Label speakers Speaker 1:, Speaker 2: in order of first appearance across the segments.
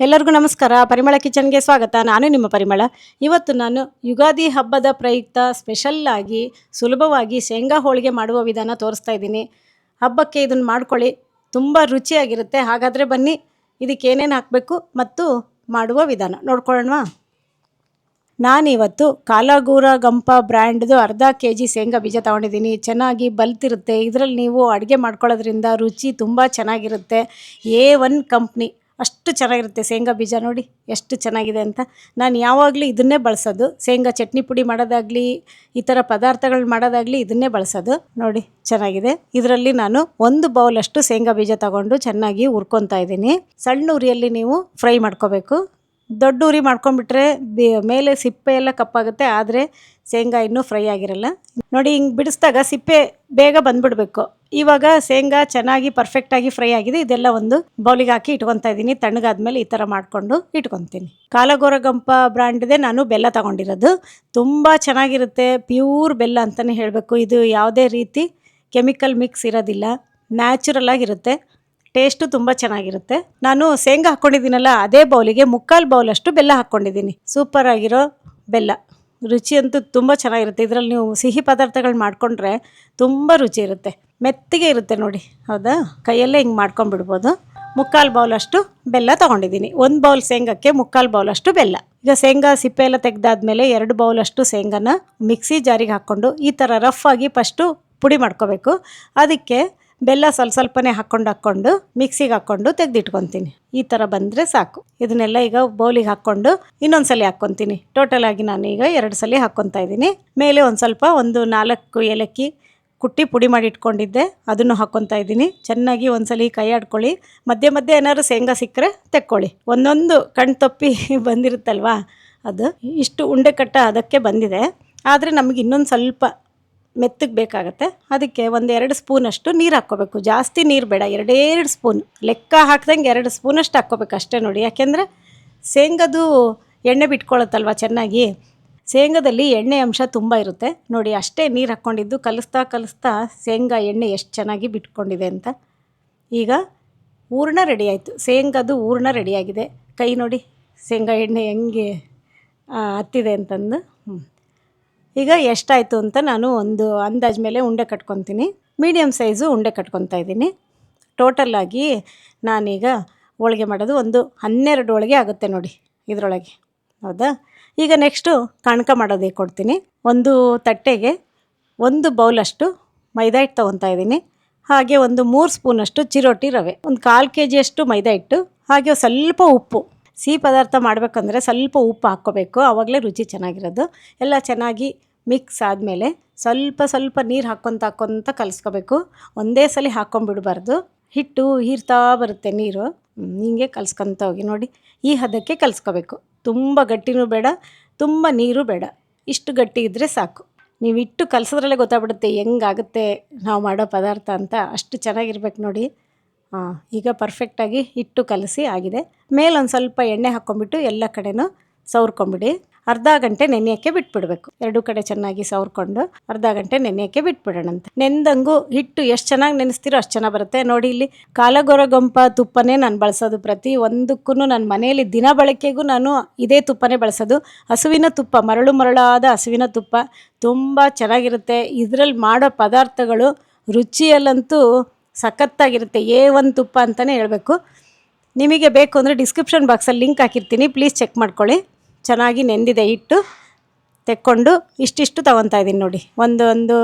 Speaker 1: ಎಲ್ಲರಿಗೂ ನಮಸ್ಕಾರ. ಪರಿಮಳ ಕಿಚನ್ಗೆ ಸ್ವಾಗತ. ನಾನು ನಿಮ್ಮ ಪರಿಮಳ. ಇವತ್ತು ನಾನು ಯುಗಾದಿ ಹಬ್ಬದ ಪ್ರಯುಕ್ತ ಸ್ಪೆಷಲ್ಲಾಗಿ ಸುಲಭವಾಗಿ ಶೇಂಗಾ ಹೋಳಿಗೆ ಮಾಡುವ ವಿಧಾನ ತೋರಿಸ್ತಾ ಇದ್ದೀನಿ. ಹಬ್ಬಕ್ಕೆ ಇದನ್ನು ಮಾಡ್ಕೊಳ್ಳಿ. ತುಂಬ ರುಚಿಯಾಗಿರುತ್ತೆ. ಹಾಗಾದರೆ ಬನ್ನಿ, ಇದಕ್ಕೆ ಏನೇನು ಹಾಕಬೇಕು ಮತ್ತು ಮಾಡುವ ವಿಧಾನ. ನೋಡ್ಕೊಳ್ಳೋಣ ನಾನಿವತ್ತು ಕಾಲಾಗೂರ ಗಂಪ ಬ್ರ್ಯಾಂಡ್ದು ಅರ್ಧ ಕೆ ಜಿ ಶೇಂಗಾ ಬೀಜ ತೊಗೊಂಡಿದ್ದೀನಿ. ಚೆನ್ನಾಗಿ ಬಲ್ತಿರುತ್ತೆ. ಇದರಲ್ಲಿ ನೀವು ಅಡುಗೆ ಮಾಡ್ಕೊಳ್ಳೋದ್ರಿಂದ ರುಚಿ ತುಂಬ ಚೆನ್ನಾಗಿರುತ್ತೆ. A one company. ಅಷ್ಟು ಚೆನ್ನಾಗಿರುತ್ತೆ ಶೇಂಗಾ ಬೀಜ ನೋಡಿ, ಎಷ್ಟು ಚೆನ್ನಾಗಿದೆ ಅಂತ. ನಾನು ಯಾವಾಗಲೂ ಇದನ್ನೇ ಬಳಸೋದು. ಶೇಂಗಾ ಚಟ್ನಿ ಪುಡಿ ಮಾಡೋದಾಗಲಿ, ಈ ಥರ ಪದಾರ್ಥಗಳು ಮಾಡೋದಾಗಲಿ ಇದನ್ನೇ ಬಳಸೋದು. ನೋಡಿ, ಚೆನ್ನಾಗಿದೆ. ಇದರಲ್ಲಿ ನಾನು ಒಂದು ಬೌಲಷ್ಟು ಶೇಂಗಾ ಬೀಜ ತಗೊಂಡು ಚೆನ್ನಾಗಿ ಹುರ್ಕೊತಾ ಇದ್ದೀನಿ. ಸಣ್ಣ ಉರಿಯಲ್ಲಿ ನೀವು ಫ್ರೈ ಮಾಡ್ಕೋಬೇಕು. ದೊಡ್ಡ ಉರಿ ಮಾಡ್ಕೊಂಡ್ಬಿಟ್ರೆ ಬಿ, ಮೇಲೆ ಸಿಪ್ಪೆ ಎಲ್ಲ ಕಪ್ಪಾಗುತ್ತೆ, ಆದರೆ ಶೇಂಗಾ ಇನ್ನೂ ಫ್ರೈ ಆಗಿರಲ್ಲ. ನೋಡಿ, ಹಿಂಗೆ ಬಿಡಿಸ್ದಾಗ ಸಿಪ್ಪೆ ಬೇಗ ಬಂದ್ಬಿಡ್ಬೇಕು. ಇವಾಗ ಶೇಂಗಾ ಚೆನ್ನಾಗಿ ಪರ್ಫೆಕ್ಟಾಗಿ ಫ್ರೈ ಆಗಿದೆ. ಇದೆಲ್ಲ ಒಂದು ಬೌಲಿಗೆ ಹಾಕಿ ಇಟ್ಕೊತಾ ಇದ್ದೀನಿ. ತಣ್ಣಗಾದ್ಮೇಲೆ ಈ ಥರ ಮಾಡಿಕೊಂಡು ಇಟ್ಕೊತೀನಿ. ಕಾಲಗೋರಗಂಪ ಬ್ರ್ಯಾಂಡ್ದೇ ನಾನು ಬೆಲ್ಲ ತಗೊಂಡಿರೋದು. ತುಂಬ ಚೆನ್ನಾಗಿರುತ್ತೆ. ಪ್ಯೂರ್ ಬೆಲ್ಲ ಅಂತಲೇ ಹೇಳಬೇಕು. ಇದು ಯಾವುದೇ ರೀತಿ ಕೆಮಿಕಲ್ ಮಿಕ್ಸ್ ಇರೋದಿಲ್ಲ. ನ್ಯಾಚುರಲ್ ಆಗಿರುತ್ತೆ. ಟೇಸ್ಟು ತುಂಬ ಚೆನ್ನಾಗಿರುತ್ತೆ. ನಾನು ಶೇಂಗಾ ಹಾಕ್ಕೊಂಡಿದ್ದೀನಲ್ಲ ಅದೇ ಬೌಲಿಗೆ ಮುಕ್ಕಾಲು ಬೌಲಷ್ಟು ಬೆಲ್ಲ ಹಾಕ್ಕೊಂಡಿದ್ದೀನಿ ಸೂಪರ್ ಆಗಿರೋ ಬೆಲ್ಲ. ರುಚಿ ಅಂತೂ ತುಂಬ ಚೆನ್ನಾಗಿರುತ್ತೆ. ಇದರಲ್ಲಿ ನೀವು ಸಿಹಿ ಪದಾರ್ಥಗಳು ಮಾಡಿಕೊಂಡ್ರೆ ತುಂಬ ರುಚಿ ಇರುತ್ತೆ. ಮೆತ್ತಗೆ ಇರುತ್ತೆ ನೋಡಿ. ಹೌದಾ? ಕೈಯಲ್ಲೇ ಹಿಂಗೆ ಮಾಡ್ಕೊಂಡ್ಬಿಡ್ಬೋದು. ಮುಕ್ಕಾಲು ಬೌಲಷ್ಟು ಬೆಲ್ಲ ತೊಗೊಂಡಿದ್ದೀನಿ. ಒಂದು ಬೌಲ್ ಶೇಂಗಕ್ಕೆ ಮುಕ್ಕಾಲು ಬೌಲಷ್ಟು ಬೆಲ್ಲ. ಈಗ ಶೇಂಗಾ ಸಿಪ್ಪೆ ಎಲ್ಲ ತೆಗೆದಾದ್ಮೇಲೆ ಎರಡು ಬೌಲಷ್ಟು ಶೇಂಗಾನ ಮಿಕ್ಸಿ ಜಾರಿಗೆ ಹಾಕ್ಕೊಂಡು ಈ ಥರ ರಫ್ ಆಗಿ ಫಸ್ಟು ಪುಡಿ ಮಾಡ್ಕೋಬೇಕು. ಅದಕ್ಕೆ ಬೆಲ್ಲ ಸ್ವಲ್ಪ ಸ್ವಲ್ಪನೇ ಹಾಕ್ಕೊಂಡು ಹಾಕ್ಕೊಂಡು ಮಿಕ್ಸಿಗೆ ಹಾಕ್ಕೊಂಡು ತೆಗೆದಿಟ್ಕೊತೀನಿ. ಈ ಥರ ಬಂದರೆ ಸಾಕು. ಇದನ್ನೆಲ್ಲ ಈಗ ಬೌಲಿಗೆ ಹಾಕ್ಕೊಂಡು ಇನ್ನೊಂದು ಸಲ ಹಾಕ್ಕೊತೀನಿ. ಟೋಟಲ್ ಆಗಿ ನಾನು ಈಗ ಎರಡು ಸಲ ಹಾಕ್ಕೊತಾ ಇದ್ದೀನಿ. ಮೇಲೆ ಒಂದು ಸ್ವಲ್ಪ ಒಂದು ನಾಲ್ಕು ಏಲಕ್ಕಿ ಕುಟ್ಟಿ ಪುಡಿ ಮಾಡಿ ಇಟ್ಕೊಂಡಿದ್ದೆ ಅದನ್ನು ಹಾಕ್ಕೊತಾ ಇದ್ದೀನಿ. ಚೆನ್ನಾಗಿ ಒಂದ್ಸಲಿ ಕೈ ಆಡ್ಕೊಳ್ಳಿ. ಮಧ್ಯೆ ಮಧ್ಯೆ ಏನಾದ್ರು ಶೇಂಗಾ ಸಿಕ್ಕರೆ ತೆಕ್ಕೊಳ್ಳಿ. ಒಂದೊಂದು ಕಣ್ ತಪ್ಪಿ ಬಂದಿರುತ್ತಲ್ವಾ ಅದು? ಇಷ್ಟು ಉಂಡೆ ಕಟ್ಟ ಅದಕ್ಕೆ ಬಂದಿದೆ. ಆದರೆ ನಮಗೆ ಇನ್ನೊಂದು ಸ್ವಲ್ಪ ಮೆತ್ತಗೆ ಬೇಕಾಗತ್ತೆ. ಅದಕ್ಕೆ ಒಂದು ಎರಡು ಸ್ಪೂನಷ್ಟು ನೀರು ಹಾಕ್ಕೋಬೇಕು. ಜಾಸ್ತಿ ನೀರು ಬೇಡ ಎರಡೇ ಎರಡು ಸ್ಪೂನ್. ಲೆಕ್ಕ ಹಾಕ್ದಂಗೆ ಎರಡು ಸ್ಪೂನಷ್ಟು ಹಾಕ್ಕೋಬೇಕು ಅಷ್ಟೇ ನೋಡಿ. ಯಾಕೆಂದರೆ ಶೇಂಗದು ಎಣ್ಣೆ ಬಿಟ್ಕೊಳತ್ತಲ್ವ ಚೆನ್ನಾಗಿ? ಶೇಂಗದಲ್ಲಿ ಎಣ್ಣೆ ಅಂಶ ತುಂಬ ಇರುತ್ತೆ. ನೋಡಿ, ಅಷ್ಟೇ ನೀರು ಹಾಕ್ಕೊಂಡಿದ್ದು ಕಲಿಸ್ತಾ ಕಲಿಸ್ತಾ ಶೇಂಗಾ ಎಣ್ಣೆ ಎಷ್ಟು ಚೆನ್ನಾಗಿ ಬಿಟ್ಕೊಂಡಿದೆ ಅಂತ. ಈಗ ಹೂರ್ಣ ರೆಡಿ ಆಯಿತು. ಶೇಂಗದು ಹೂರ್ಣ ರೆಡಿಯಾಗಿದೆ ಕೈ ನೋಡಿ, ಶೇಂಗಾ ಎಣ್ಣೆ ಹೆಂಗೆ ಹತ್ತಿದೆ ಅಂತಂದು. ಹ್ಞೂ ಈಗ ಎಷ್ಟಾಯಿತು ಅಂತ ನಾನು ಒಂದು ಅಂದಾಜು ಮೇಲೆ ಉಂಡೆ ಕಟ್ಕೊತೀನಿ. ಮೀಡಿಯಮ್ ಸೈಜು ಉಂಡೆ ಕಟ್ಕೊತಾ ಇದ್ದೀನಿ. ಟೋಟಲ್ಲಾಗಿ ನಾನೀಗ ಹೋಳಿಗೆ ಮಾಡೋದು ಒಂದು ಹನ್ನೆರಡು ಹೋಳಿಗೆ ಆಗುತ್ತೆ ನೋಡಿ ಇದರೊಳಗೆ. ಹೌದಾ? ಈಗ ನೆಕ್ಸ್ಟು ಕಣಕ ಮಾಡೋದೇ ಕೊಡ್ತೀನಿ. ಒಂದು ತಟ್ಟೆಗೆ ಒಂದು ಬೌಲಷ್ಟು ಮೈದಾ ಹಿಟ್ಟು ತೊಗೊತಾ ಇದ್ದೀನಿ. ಹಾಗೆ ಒಂದು ಮೂರು ಸ್ಪೂನಷ್ಟು ಚಿರೋಟಿ ರವೆ. ಒಂದು ಕಾಲು ಕೆ ಜಿಯಷ್ಟು ಮೈದಾ ಹಿಟ್ಟು, ಹಾಗೆ ಸ್ವಲ್ಪ ಉಪ್ಪು. ಸಿಹಿ ಪದಾರ್ಥ ಮಾಡಬೇಕಂದ್ರೆ ಸ್ವಲ್ಪ ಉಪ್ಪು ಹಾಕ್ಕೋಬೇಕು. ಆವಾಗಲೇ ರುಚಿ ಚೆನ್ನಾಗಿರೋದು. ಎಲ್ಲ ಚೆನ್ನಾಗಿ ಮಿಕ್ಸ್ ಆದಮೇಲೆ ಸ್ವಲ್ಪ ಸ್ವಲ್ಪ ನೀರು ಹಾಕ್ಕೊತ ಹಾಕ್ಕೊತ ಕಲಿಸ್ಕೋಬೇಕು. ಒಂದೇ ಸಲ ಹಾಕ್ಕೊಂಬಿಡ್ಬಾರ್ದು ಹಿಟ್ಟು ಹೀರ್ತಾ ಬರುತ್ತೆ ನೀರು. ಹಿಂಗೆ ಕಲ್ಸ್ಕೊತ ಹೋಗಿ ನೋಡಿ. ಈ ಹದಕ್ಕೆ ಕಲಸ್ಕೋಬೇಕು. ತುಂಬ ಗಟ್ಟಿನೂ ಬೇಡ, ತುಂಬ ನೀರು ಬೇಡ. ಇಷ್ಟು ಗಟ್ಟಿ ಇದ್ದರೆ ಸಾಕು. ನೀವು ಇಟ್ಟು ಕಲಸೋದ್ರಲ್ಲೇ ಗೊತ್ತಾಗ್ಬಿಡುತ್ತೆ ಹೆಂಗಾಗುತ್ತೆ ನಾವು ಮಾಡೋ ಪದಾರ್ಥ ಅಂತ. ಅಷ್ಟು ಚೆನ್ನಾಗಿರ್ಬೇಕು ನೋಡಿ. ಈಗ ಪರ್ಫೆಕ್ಟಾಗಿ ಹಿಟ್ಟು ಕಲಸಿ ಆಗಿದೆ. ಮೇಲೊಂದು ಸ್ವಲ್ಪ ಎಣ್ಣೆ ಹಾಕ್ಕೊಂಬಿಟ್ಟು ಎಲ್ಲ ಕಡೆನೂ ಸವ್ರ್ಕೊಂಬಿಡಿ. ಅರ್ಧ ಗಂಟೆ ನೆನೆಯೋಕ್ಕೆ ಬಿಟ್ಬಿಡಬೇಕು. ಎರಡು ಕಡೆ ಚೆನ್ನಾಗಿ ಸವ್ರ್ಕೊಂಡು ಅರ್ಧ ಗಂಟೆ ನೆನೆಯೋಕ್ಕೆ ಬಿಟ್ಬಿಡೋಣಂತೆ. ನೆಂದಂಗು ಹಿಟ್ಟು ಎಷ್ಟು ಚೆನ್ನಾಗಿ ನೆನೆಸ್ತೀರೋ ಅಷ್ಟು ಚೆನ್ನಾಗಿ ಬರುತ್ತೆ. ನೋಡಿ ಇಲ್ಲಿ ಕಾಲಗೊರಗೊಂಪ ತುಪ್ಪನೇ ನಾನು ಬಳಸೋದು. ಪ್ರತಿ ಒಂದಕ್ಕೂ ನನ್ನ ಮನೆಯಲ್ಲಿ ದಿನ ಬಳಕೆಗೂ ನಾನು ಇದೇ ತುಪ್ಪನೇ ಬಳಸೋದು. ಹಸುವಿನ ತುಪ್ಪ, ಮರಳು ಮರಳಾದ ಹಸುವಿನ ತುಪ್ಪ ತುಂಬ ಚೆನ್ನಾಗಿರುತ್ತೆ. ಇದರಲ್ಲಿ ಮಾಡೋ ಪದಾರ್ಥಗಳು ರುಚಿಯಲ್ಲಂತೂ ಸಖತ್ತಾಗಿರುತ್ತೆ. ಏ ಒಂದು ತುಪ್ಪ ಅಂತಲೇ ಹೇಳಬೇಕು. ನಿಮಗೆ ಬೇಕು ಅಂದರೆ ಡಿಸ್ಕ್ರಿಪ್ಷನ್ ಬಾಕ್ಸಲ್ಲಿ ಲಿಂಕ್ ಹಾಕಿರ್ತೀನಿ. ಪ್ಲೀಸ್ ಚೆಕ್ ಮಾಡ್ಕೊಳ್ಳಿ. ಚೆನ್ನಾಗಿ ನೆಂದಿದೆ ಹಿಟ್ಟು. ತೆಕ್ಕೊಂಡು ಇಷ್ಟಿಷ್ಟು ತೊಗೊತಾ ಇದ್ದೀನಿ ನೋಡಿ. ಒಂದು ಒಂದು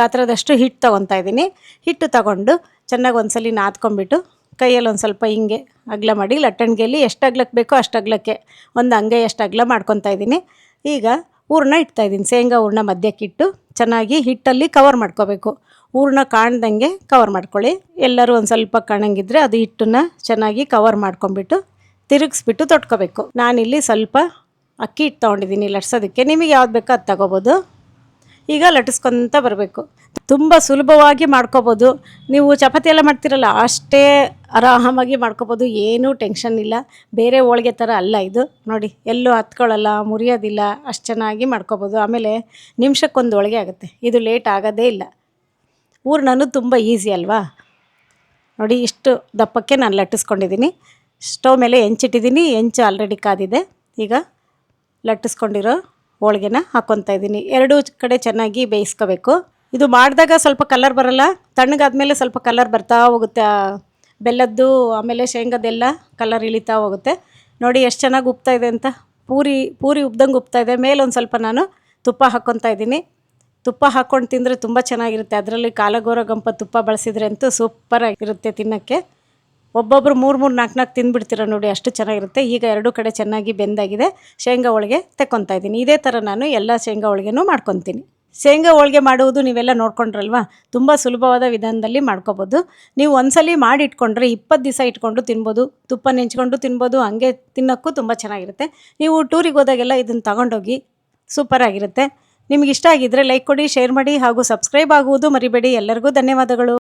Speaker 1: ಗಾತ್ರದಷ್ಟು ಹಿಟ್ಟು ತೊಗೊತಾ ಇದ್ದೀನಿ. ಹಿಟ್ಟು ತಗೊಂಡು ಚೆನ್ನಾಗಿ ಒಂದ್ಸಲಿ ನಾದ್ಕೊಂಡ್ಬಿಟ್ಟು ಕೈಯಲ್ಲಿ ಒಂದು ಸ್ವಲ್ಪ ಹಿಂಗೆ ಅಗಲ ಮಾಡಿ, ಲಟ್ಟಣಿಗೆಯಲ್ಲಿ ಎಷ್ಟು ಅಗ್ಲಕ್ಕೆ ಬೇಕೋ ಅಷ್ಟು ಅಗ್ಲಕ್ಕೆ ಒಂದು ಹಂಗೆ ಎಷ್ಟು ಅಗ್ಲ ಮಾಡ್ಕೊತಾ ಇದ್ದೀನಿ. ಈಗ ಹೂರ್ಣ ಇಡ್ತಾ ಇದ್ದೀನಿ. ಶೇಂಗಾ ಹೂರ್ಣ ಮಧ್ಯಕ್ಕಿಟ್ಟು ಚೆನ್ನಾಗಿ ಹಿಟ್ಟಲ್ಲಿ ಕವರ್ ಮಾಡ್ಕೋಬೇಕು. ಹೂರ್ಣ ಕಾಣ್ದಂಗೆ ಕವರ್ ಮಾಡ್ಕೊಳ್ಳಿ. ಎಲ್ಲರೂ ಒಂದು ಸ್ವಲ್ಪ ಕಾಣಂಗಿದ್ರೆ ಅದು ಹಿಟ್ಟನ್ನು ಚೆನ್ನಾಗಿ ಕವರ್ ಮಾಡ್ಕೊಂಬಿಟ್ಟು ತಿರುಗಿಸ್ಬಿಟ್ಟು ತೊಟ್ಕೋಬೇಕು. ನಾನಿಲ್ಲಿ ಸ್ವಲ್ಪ ಅಕ್ಕಿ ಹಿಟ್ಟು ತೊಗೊಂಡಿದ್ದೀನಿ ಲಟ್ಸೋದಕ್ಕೆ. ನಿಮಗೆ ಯಾವ್ದು ಬೇಕೋ ಅದು ತಗೋಬೋದು. ಈಗ ಲಟ್ಟಿಸ್ಕೊತ ಬರಬೇಕು. ತುಂಬ ಸುಲಭವಾಗಿ ಮಾಡ್ಕೋಬೋದು. ನೀವು ಚಪಾತಿ ಎಲ್ಲ ಮಾಡ್ತಿರಲ್ಲ, ಅಷ್ಟೇ ಆರಾಮಾಗಿ ಮಾಡ್ಕೋಬೋದು. ಏನೂ ಟೆನ್ಷನ್ ಇಲ್ಲ. ಬೇರೆ ಹೋಳಿಗೆ ಥರ ಅಲ್ಲ ಇದು. ನೋಡಿ, ಎಲ್ಲೂ ಹತ್ಕೊಳ್ಳಲ್ಲ, ಮುರಿಯೋದಿಲ್ಲ, ಅಷ್ಟು ಚೆನ್ನಾಗಿ ಮಾಡ್ಕೋಬೋದು. ಆಮೇಲೆ ನಿಮಿಷಕ್ಕೊಂದು ಹೋಳಿಗೆ ಆಗುತ್ತೆ. ಇದು ಲೇಟ್ ಆಗೋದೇ ಇಲ್ಲ. ಹೂರ್ಣನೂ ತುಂಬ ಈಸಿ ಅಲ್ವಾ? ನೋಡಿ ಇಷ್ಟು ದಪ್ಪಕ್ಕೆ ನಾನು ಲಟ್ಟಿಸ್ಕೊಂಡಿದ್ದೀನಿ. ಸ್ಟವ್ ಮೇಲೆ ಹೆಂಚಿಟ್ಟಿದ್ದೀನಿ, ಹೆಂಚು ಆಲ್ರೆಡಿ ಕಾದಿದೆ. ಈಗ ಲಟ್ಟಿಸ್ಕೊಂಡಿರೋ ಹೋಳಿಗೆನ ಹಾಕ್ಕೊತಾ ಇದ್ದೀನಿ. ಎರಡೂ ಕಡೆ ಚೆನ್ನಾಗಿ ಬೇಯಿಸ್ಕೋಬೇಕು. ಇದು ಮಾಡಿದಾಗ ಸ್ವಲ್ಪ ಕಲರ್ ಬರಲ್ಲ. ತಣ್ಣಗಾದ್ಮೇಲೆ ಸ್ವಲ್ಪ ಕಲರ್ ಬರ್ತಾ ಹೋಗುತ್ತೆ. ಬೆಲ್ಲದ್ದು, ಆಮೇಲೆ ಶೇಂಗದೆಲ್ಲ ಕಲರ್ ಇಳಿತಾ ಹೋಗುತ್ತೆ. ನೋಡಿ ಎಷ್ಟು ಚೆನ್ನಾಗಿ ಉಪ್ತಾ ಇದೆ ಅಂತ. ಪೂರಿ ಪೂರಿ ಉಬ್ದಂಗೆ ಉಪ್ತಾ ಇದೆ. ಮೇಲೆ ಒಂದು ಸ್ವಲ್ಪ ನಾನು ತುಪ್ಪ ಹಾಕ್ಕೊತಾ ಇದ್ದೀನಿ. ತುಪ್ಪ ಹಾಕ್ಕೊಂಡು ತಿಂದರೆ ತುಂಬ ಚೆನ್ನಾಗಿರುತ್ತೆ. ಅದರಲ್ಲಿ ಕಾಲಗೋರ ಗಂಪ ತುಪ್ಪ ಬಳಸಿದ್ರೆ ಅಂತೂ ಸೂಪರಾಗಿರುತ್ತೆ ತಿನ್ನೋಕ್ಕೆ. ಒಬ್ಬೊಬ್ಬರು ಮೂರು ಮೂರು ನಾಲ್ಕು ನಾಲ್ಕು ತಿಂದುಬಿಡ್ತೀರ ನೋಡಿ, ಅಷ್ಟು ಚೆನ್ನಾಗಿರುತ್ತೆ. ಈಗ ಎರಡೂ ಕಡೆ ಚೆನ್ನಾಗಿ ಬೆಂದಾಗಿದೆ. ಶೇಂಗಾ ಹೋಳಿಗೆ ತೆಕ್ಕೊತಾ ಇದ್ದೀನಿ. ಇದೇ ಥರ ನಾನು ಎಲ್ಲ ಶೇಂಗಾ ಹೋಳಿಗೆನೂ ಮಾಡ್ಕೊತೀನಿ. ಶೇಂಗಾ ಹೋಳಿಗೆ ಮಾಡುವುದು ನೀವೆಲ್ಲ ನೋಡ್ಕೊಂಡ್ರಲ್ವಾ? ತುಂಬ ಸುಲಭವಾದ ವಿಧಾನದಲ್ಲಿ ಮಾಡ್ಕೊಬೋದು. ನೀವು ಒಂದ್ಸಲಿ ಮಾಡಿ ಇಟ್ಕೊಂಡ್ರೆ ಇಪ್ಪತ್ತು ದಿವಸ ಇಟ್ಕೊಂಡು ತಿನ್ಬೋದು. ತುಪ್ಪ ನೆಂಚ್ಕೊಂಡು ತಿನ್ಬೋದು. ಹಂಗೆ ತಿನ್ನೋಕ್ಕೂ ತುಂಬ ಚೆನ್ನಾಗಿರುತ್ತೆ. ನೀವು ಟೂರಿಗೆ ಹೋದಾಗೆಲ್ಲ ಇದನ್ನು ತಗೊಂಡೋಗಿ ಸೂಪರಾಗಿರುತ್ತೆ ನಿಮ್ಗೆ ಇಷ್ಟ ಆಗಿದ್ದರೆ ಲೈಕ್ ಕೊಡಿ ಶೇರ್ ಮಾಡಿ ಹಾಗೂ ಸಬ್ಸ್ಕ್ರೈಬ್ ಆಗುವುದು ಮರಿಬೇಡಿ. ಎಲ್ಲರಿಗೂ ಧನ್ಯವಾದಗಳು.